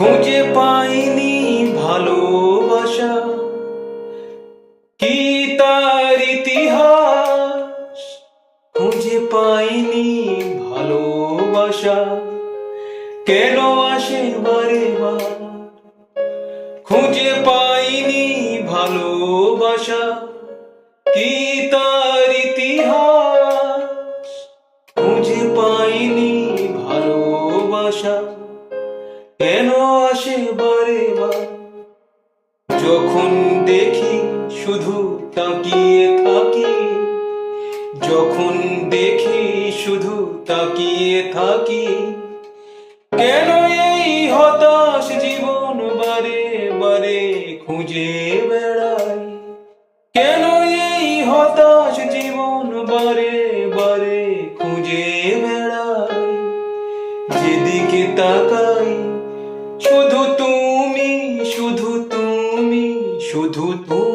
খুঁজে পাইনি ভালোবাসা। কি তার ইতিহাস? খুঁজে পাইনি ভালোবাসা। কেন আসে বারে খুঁজে পাইনি ভালোবাসা। কি তার ইতিহাস? খুঁজে পাইনি ভালোবাসা। কেন আসে বারে বার যখন দেখি শুধু তাকিয়ে থাকি, যখন দেখি শুধু তাকিয়ে থাকি, কেন এই হতাশ জীবন বারে বারে খুঁজে বেড়াই? কেন এই হতাশ জীবন বারে বারে খুঁজে বেড়াই? যেদিকে তাকাই শুধু তুমি শুধু তুমি শুধু তুমি।